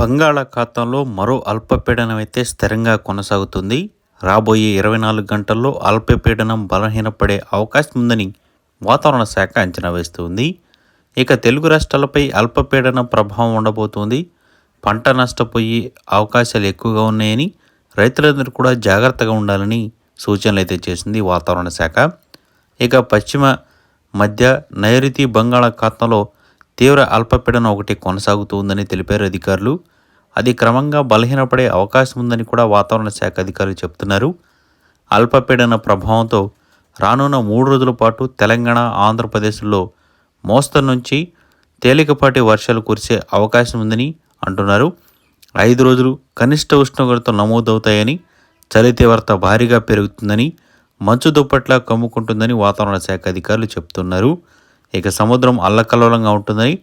బంగాళాఖాతంలో మరో అల్పపీడనం అయితే స్థిరంగా కొనసాగుతుంది. రాబోయే ఇరవై నాలుగు గంటల్లో అల్పపీడనం బలహీనపడే అవకాశం ఉందని వాతావరణ శాఖ అంచనా వేస్తుంది. ఇక తెలుగు రాష్ట్రాలపై అల్పపీడనం ప్రభావం ఉండబోతుంది. పంట నష్టపోయే అవకాశాలు ఎక్కువగా ఉన్నాయని రైతులందరూ కూడా జాగ్రత్తగా ఉండాలని సూచనలు అయితే చేసింది వాతావరణ శాఖ. ఇక పశ్చిమ మధ్య నైరుతి బంగాళాఖాతంలో తీవ్ర అల్పపీడనం ఒకటి కొనసాగుతుందని తెలిపారు అధికారులు. అది క్రమంగా బలహీనపడే అవకాశం ఉందని కూడా వాతావరణ శాఖ అధికారులు చెప్తున్నారు. అల్పపీడన ప్రభావంతో రానున్న మూడు రోజుల పాటు తెలంగాణ ఆంధ్రప్రదేశ్లో మోస్తరు నుంచి తేలికపాటి వర్షాలు కురిసే అవకాశం ఉందని అంటున్నారు. ఐదు రోజులు కనిష్ట ఉష్ణోగ్రత నమోదవుతాయని చలి తీవ్రత భారీగా పెరుగుతుందని మంచు దుప్పట్లా కమ్ముకుంటుందని వాతావరణ శాఖ అధికారులు చెప్తున్నారు. ఇక సముద్రం అల్లకల్లోలంగా ఉంటుందని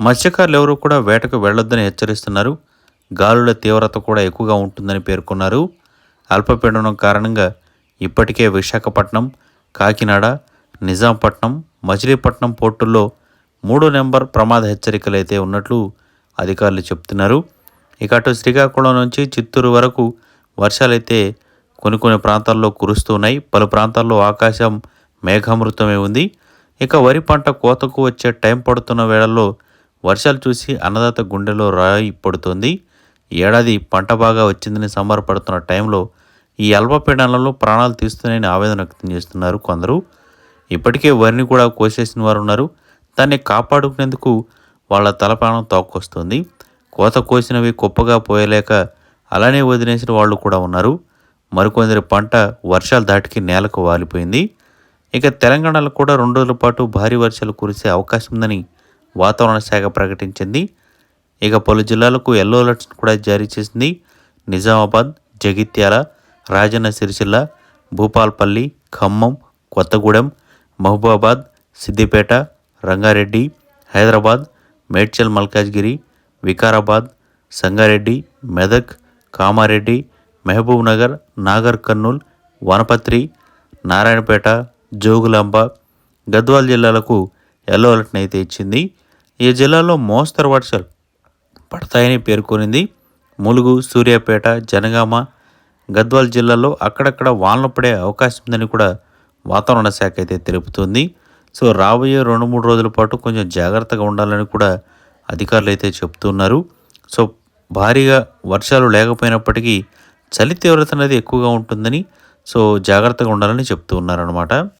మత్స్యకారులు ఎవరూ కూడా వేటకు వెళ్ళొద్దని హెచ్చరిస్తున్నారు. గాలుల తీవ్రత కూడా ఎక్కువగా ఉంటుందని పేర్కొన్నారు. అల్పపీడనం కారణంగా ఇప్పటికే విశాఖపట్నం కాకినాడ నిజాంపట్నం మచిలీపట్నం పోర్టుల్లో మూడో నెంబర్ ప్రమాద హెచ్చరికలు అయితే ఉన్నట్లు అధికారులు చెప్తున్నారు ఇక అటు శ్రీకాకుళం నుంచి చిత్తూరు వరకు వర్షాలైతే కొన్ని కొన్ని ప్రాంతాల్లో కురుస్తున్నాయి పలు ప్రాంతాల్లో ఆకాశం మేఘామృతమే ఉంది. ఇక వరి పంట కోతకు వచ్చే టైం పడుతున్న వేళల్లో వర్షాలు చూసి అన్నదాత గుండెలో రాయి పడుతుంది. ఏడాది పంట బాగా వచ్చిందని సంబరపడుతున్న టైంలో ఈ అల్పపీడనాలలో ప్రాణాలు తీస్తున్నాయని ఆవేదన వ్యక్తం చేస్తున్నారు కొందరు. ఇప్పటికే వరిని కూడా కోసేసిన వారు ఉన్నారు. దాన్ని కాపాడుకునేందుకు వాళ్ళ తలపానం తోకొస్తుంది కోత కోసినవి కుప్పగా పోయలేక అలానే వదిలేసిన వాళ్ళు కూడా ఉన్నారు. మరికొందరి పంట వర్షాలు దాటికి నేలకు వాలిపోయింది. ఇక తెలంగాణలో కూడా రెండు రోజుల పాటు భారీ వర్షాలు కురిసే అవకాశం ఉందని వాతావరణ శాఖ ప్రకటించింది. ఇక పలు జిల్లాలకు ఎల్లో అలర్ట్స్ కూడా జారీ చేసింది. నిజామాబాద్ జగిత్యాల రాజన్న సిరిసిల్ల భూపాల్పల్లి ఖమ్మం కొత్తగూడెం మహబూబాబాద్ సిద్దిపేట రంగారెడ్డి హైదరాబాద్ మేడ్చల్ మల్కాజ్గిరి వికారాబాద్ సంగారెడ్డి మెదక్ కామారెడ్డి మహబూబ్ నగర్ నాగర్ కర్నూల్ వనపత్రి నారాయణపేట జోగులాంబ గద్వాల్ జిల్లాలకు ఎల్లో అలర్ట్ని అయితే ఇచ్చింది. ఈ జిల్లాలో మోస్తరు వర్షాలు పడతాయని పేర్కొనింది. ములుగు సూర్యాపేట జనగామ గద్వాల్ జిల్లాలో అక్కడక్కడ వానలు పడే అవకాశం ఉందని కూడా వాతావరణ శాఖ అయితే తెలుపుతుంది. సో రాబోయే రెండు మూడు రోజుల పాటు కొంచెం జాగ్రత్తగా ఉండాలని కూడా అధికారులు అయితే చెప్తున్నారు. సో భారీగా వర్షాలు లేకపోయినప్పటికీ చలి తీవ్రత అనేది ఎక్కువగా ఉంటుందని సో జాగ్రత్తగా ఉండాలని చెప్తూ ఉన్నారనమాట